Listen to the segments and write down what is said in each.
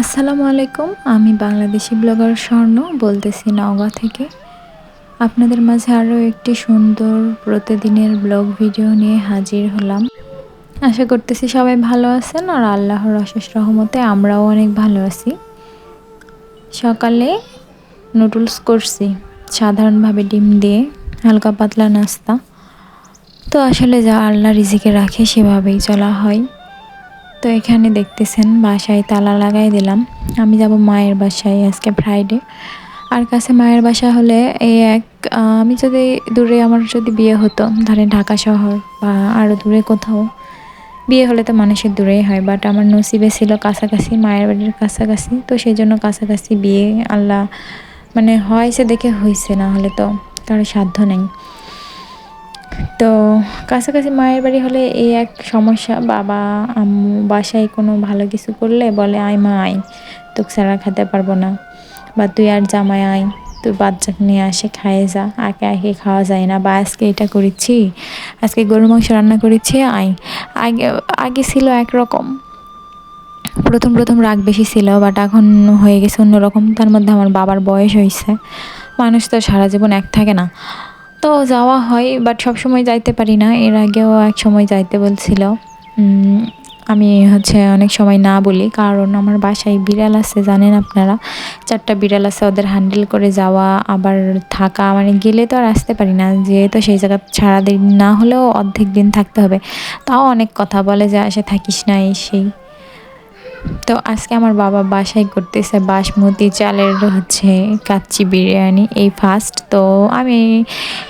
আসসালামু আলাইকুম, আমি বাংলাদেশি ব্লগার স্বর্ণ বলতেছি নওগাঁ থেকে। আপনাদের মাঝে আরও একটি সুন্দর প্রতিদিনের ব্লগ ভিডিও নিয়ে হাজির হলাম। আশা করতেছি সবাই ভালো আছেন আর আল্লাহর অশেষ রহমতে আমরাও অনেক ভালো আছি। সকালে নুডলস করছি, সাধারণভাবে ডিম দিয়ে হালকা পাতলা নাস্তা। তো আসলে যা আল্লাহ রিজিকে রাখে সেভাবেই চলা হয়। তো এখানে দেখতেছেন, বাসায় তালা লাগাই দিলাম। আমি যাব মায়ের বাসায় আজকে ফ্রাইডে আর কাছে মায়ের বাসা হলে এই এক আমি যদি দূরে আমার যদি বিয়ে হতো, ধরেন ঢাকা শহর বা আরও দূরে কোথাও, বিয়ে হলে তো মানুষের দূরেই হয়। বাট আমার নসিবে ছিল কাছাকাছি, মায়ের বাড়ির কাছাকাছি। তো সেই জন্য কাছাকাছি বিয়ে আল্লাহ মানে হয়েছে দেখে হয়েছে না হলে তো কারও সাধ্য নেই। তো কাছাকাছি মায়ের বাড়ি হলে এই এক সমস্যা, বাবা, আম্মু বাসায় কোনো ভালো কিছু করলে বলে, আয় মা, আয়, তোকে ছাড়া খেতে পারব না। বা, তুই আর জামাই আয়, তুই বাচ্চাকে নিয়ে আসে, খায়ে যা আগে আগে খাওয়া যায় না। বা, আজকে এটা করেছি, আজকে গরু মাংস রান্না করেছি, আয়। আগে আগে ছিল একরকম। প্রথম প্রথম রাগ বেশি ছিল, বাট এখন হয়ে গেছে অন্যরকম। তার মধ্যে আমার বাবার বয়স হয়েছে। মানুষ তো সারা জীবন এক থাকে না। তো যাওয়া হয় বাট সবসময় যাইতে পারি না। এর আগেও এক সময় যাইতে বলছিল। আমি হচ্ছে অনেক সময় না বলি, কারণ আমার বাসায় বিড়াল আছে, জানেন আপনারা? চারটা বিড়াল আছে, ওদের হ্যান্ডেল করে যাওয়া, আবার থাকা মানে গেলে তো আর আসতে পারি না। যেহেতু সেই জায়গা সারাদিন না হলেও অর্ধেক দিন থাকতে হবে। তাও অনেক কথা বলে যে, আসে থাকিস না এই সেই তো আজকে আমার বাবা বাসায় করতেছে বাসমতি চালের হচ্ছে কাচ্চি বিরিয়ানি, এই ফার্স্ট তো আমি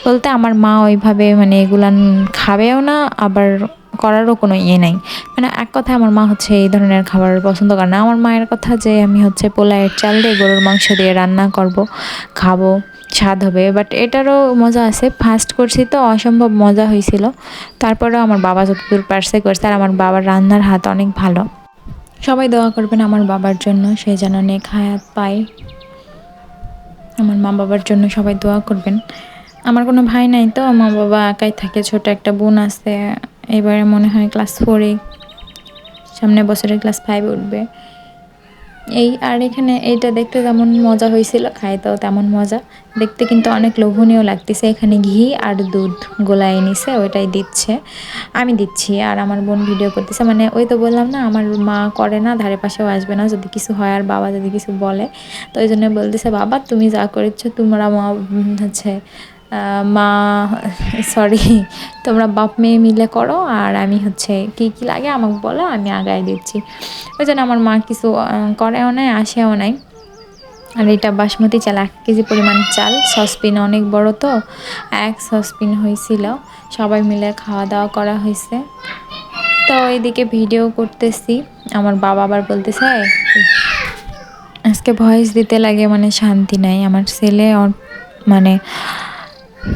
বলতে আমার মা ওইভাবে মানে এগুলান খাবেও না, আবার করারও কোনো ইয়ে নাই। মানে এক কথায় আমার মা হচ্ছে এই ধরনের খাবার পছন্দ করে না। আমার মায়ের কথা যে আমি হচ্ছে পোলায়ের চাল দিয়ে গরুর মাংস দিয়ে রান্না করব, খাব, স্বাদ হবে। বাট এটারও মজা আছে। ফার্স্ট করছি তো, অসম্ভব মজা হয়েছিল। তারপরেও আমার বাবা যতদূর পার্সে করছে, আর আমার বাবার রান্নার হাত অনেক ভালো। সবাই দোয়া করবেন আমার বাবার জন্য, সে যেন নেক হায়াত পায়। আমার মা বাবার জন্য সবাই দোয়া করবেন। আমার কোনো ভাই নাই তো, মা বাবা একাই থাকে, ছোট একটা বোন আছে, এবারে মনে হয় ক্লাস ফোরে সামনে বছরে ক্লাস ফাইভে উঠবে। এই, আর এখানে এইটা দেখতে যেমন মজা হয়েছিল, খাইতেও তেমন মজা। দেখতে কিন্তু অনেক লোভনীয় লাগতেছে। এখানে ঘি আর দুধ গোলায় নিছে, ওইটাই দিচ্ছে। আমি দিচ্ছি, আর আমার বোন ভিডিও করতেছে। মানে ওই তো বললাম না, আমার মা করে না, ধারে পাশেও আসবে না, যদি কিছু হয় আর বাবা যদি কিছু বলে। তো ওই জন্য বলতেছে, বাবা, তুমি যা করেছ, তোমরা মা হচ্ছে মা সরি তোমরা বাপ মেয়ে মিলে করো আর আমি হচ্ছে কি কি লাগে আমাকে বলো, আমি আগায় দিচ্ছি। ওই জন্য আমার মা কিছু করেও নাই, আসেও নাই। আর এটা বাসমতি চাল, এক কেজি পরিমাণ চাল সসপিন অনেক বড় তো, এক সসপিন হয়েছিল। সবাই মিলে খাওয়া দাওয়া করা হয়েছে। তো এইদিকে ভিডিও করতেছি। আমার বাবা আবার বলতেছে আজকে ভয়েস দিতে লাগে মানে শান্তি নাই। আমার ছেলে মানে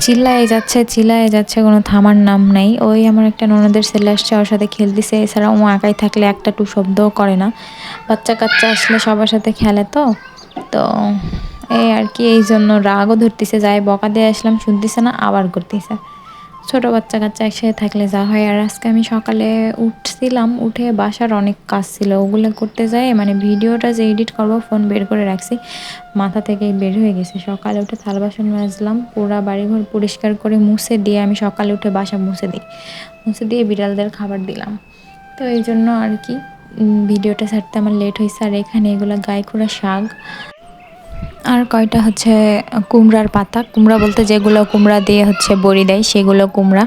চিল্লায় যাচ্ছে চিল্লায় যাচ্ছে, কোনো থামার নাম নাই। ওই আমার একটা ননদের ছেলে আসছে, ওর সাথে খেলতেছে এছাড়া ও একাই থাকলে একটা টু শব্দও করে না। বাচ্চা কাচ্চা আসলে সবার সাথে খেলে তো। তো এই আর কি, এই জন্য রাগও ধরতেছে। যাই বকা দিয়ে আসলাম, শুনতেছে না, আবার করতেছে। ছোট বাচ্চা কাচ্চা একসাথে থাকলে যা হয়। আর আজকে আমি সকালে উঠছিলাম, উঠে বাসার অনেক কাজ ছিল। ওগুলো করতে যাই মানে ভিডিওটা যে এডিট করব ফোন বের করে রাখছি। মাথা থেকে বের হয়ে গেছে। সকালে উঠে থাল বাসন মাজলাম, পুরা বাড়িঘর পরিষ্কার করে মুছে দিয়ে আমি সকালে উঠে বাসা মুছে দিই। মুছে দিয়ে বিড়ালদের খাবার দিলাম। তো এই জন্য আর কি ভিডিওটা ছাড়তে আমার লেট হয়েছে আর এখানে এগুলো গায়ে খোড়া শাক। আর কয়টা হচ্ছে কুমড়ার পাতা? কুমড়া বলতে যেগুলো কুমড়া দিয়ে হচ্ছে বড়ি দেয়, সেগুলো কুমড়া।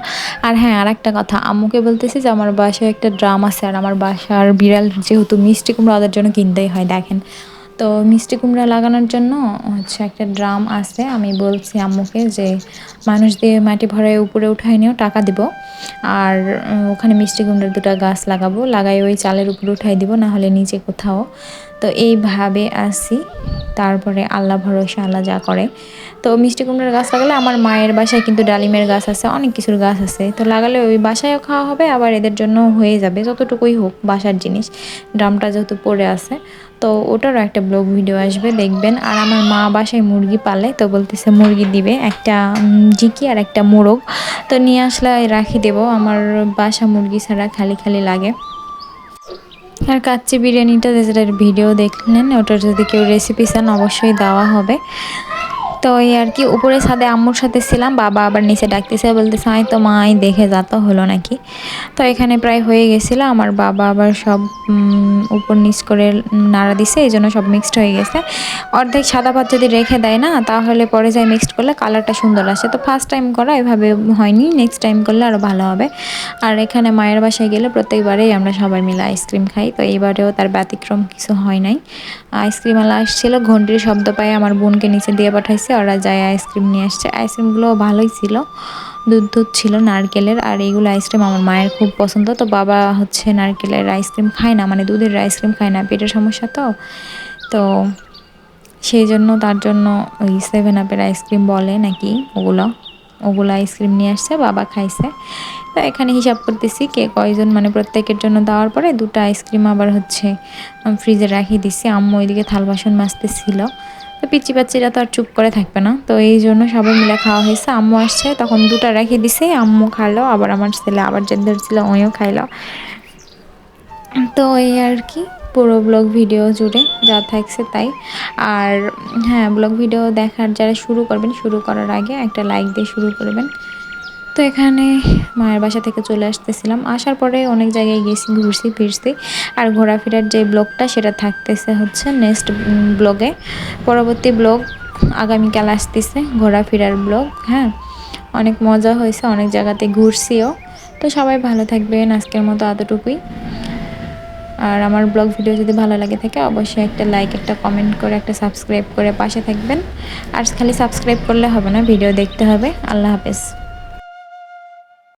আর হ্যাঁ আর একটা কথা, আম্মুকে বলতেছি যে আমার বাসায় একটা ড্রাম আছে, আর আমার বাসার বিড়াল যেহেতু মিষ্টি কুমড়া ওদের জন্য কিনতেই হয়, দেখেন। তো মিষ্টি কুমড়া লাগানোর জন্য হচ্ছে একটা ড্রাম আছে, আমি বলছি আম্মুকে যে মানুষ দিয়ে মাটি ভরায় উপরে উঠাই নিয়েও টাকা দিব। আর ওখানে মিষ্টি কুমড়ার দুটো গাছ লাগাবো লাগাই ওই চালের উপরে উঠাই দিব, না হলে নিচে কোথাও। তো এইভাবে আসি। তারপরে আল্লাহ ভরসা, আল্লাহ যা করে। তো মিষ্টি কুমড়ার গাছ লাগালে আমার মায়ের বাসায় কিন্তু ডালিমের গাছ আছে, অনেক কিছুর গাছ আছে। তো লাগালে ওই বাসায়ও খাওয়া হবে, আবার এদের জন্য হয়ে যাবে, যতটুকুই হোক বাসার জিনিস। ড্রামটা যেহেতু পড়ে আছে, তো ওটারও একটা ব্লগ ভিডিও আসবে, দেখবেন। আর আমার মা বাসায় মুরগি পালে, তো বলতেছে মুরগি দিবে, একটা জিকি আর একটা মোরগ। তো নিয়ে আসলে রাখি দেবো আমার বাসা মুরগি ছাড়া খালি খালি লাগে। আর কাচ্চি বিরিয়ানিটা যেটার ভিডিও দেখলেন, ওটার যদি কেউ রেসিপি চান, অবশ্যই দেওয়া হবে। তো এই আর কি উপরে ছাদে আম্মুর সাথে ছিলাম, বাবা আবার নিচে ডাকতেছে, বলতেছে, আয় তো মাই দেখে যা তো হলো নাকি? তো এখানে প্রায় হয়ে গেছিল, আমার বাবা আবার সব উপর নিচ করে নাড়া দিছে, এই জন্য সব মিক্সড হয়ে গেছে। অর্ধেক সাদা ভাত যদি রেখে দেয় না, তাহলে পরে যাই মিক্সড করলে কালারটা সুন্দর আসে। তো ফার্স্ট টাইম করা, এভাবে হয়নি নেক্সট টাইম করলে আরও ভালো হবে। আর এখানে মায়ের বাসায় গেলে প্রত্যেকবারেই আমরা সবাই মিলে আইসক্রিম খাই, তো এইবারেও তার ব্যতিক্রম কিছু হয় নাই। আইসক্রিমওয়ালা আসছিল, ঘন্টির শব্দ পাই আমার বোনকে নিচে দিয়ে পাঠাইছে ওরা যায় আইসক্রিম নিয়ে আসছে। আইসক্রিমগুলো ভালোই ছিল। দুধ দুধ ছিল, নারকেলের, আর এইগুলো আইসক্রিম আমার মায়ের খুব পছন্দ। তো বাবা হচ্ছে নারকেলের আইসক্রিম খায় না মানে দুধের আইসক্রিম খায় না, পেটের সমস্যা তো। তো সেই জন্য তার জন্য ওই সেভেন আপের আইসক্রিম বলে নাকি ওগুলো। ওগুলো আইসক্রিম নিয়ে আসছে, বাবা খাইছে। তো এখানে হিসাব করতেছি কে কয়জন মানে প্রত্যেকের জন্য দেওয়ার পরে দুটো আইসক্রিম আবার হচ্ছে ফ্রিজে রাখিয়ে দিছি। আম্মু ওইদিকে থাল বাসন মাজতেছিল। তো পিচি পাচ্চিরা তো আর চুপ করে থাকবে না। তো এই জন্য সবাই মিলে খাওয়া হয়েছে। আম্মু আসছে, তখন দুটা রেখে দিছে, আম্মু খাইলো, আবার আমার ছেলে, আবার যে ধরছিল ওইও খাইলো। তো এই আর কি। পুরো ব্লগ ভিডিও জুড়ে যা থাকছে তাই। আর হ্যাঁ ব্লগ ভিডিও দেখার যারা শুরু করবেন, শুরু করার আগে একটা লাইক দিয়ে শুরু করবেন তো এখানে মায়ের বাসা থেকে চলে আসতেছিলাম। আসার পরে অনেক জায়গায় গেছি, ঘুরছি, ফিরছি। আর ঘোরাফেরার যে ব্লগটা সেটা থাকতেছে হচ্ছে নেক্সট ব্লগে পরবর্তী ব্লগ আগামীকাল আসতেছে, ঘোরাফেরার ব্লগ হ্যাঁ। অনেক মজা হয়েছে, অনেক জায়গাতে ঘুরছিও। তো সবাই ভালো থাকবেন, আজকের মতো এতটুকুই। আর আমার ব্লগ ভিডিও যদি ভালো লাগে থাকে, অবশ্যই একটা লাইক একটা কমেন্ট করে, একটা সাবস্ক্রাইব করে পাশে থাকবেন। আর খালি সাবস্ক্রাইব করলে হবে না ভিডিও দেখতে হবে। আল্লাহ হাফেজ।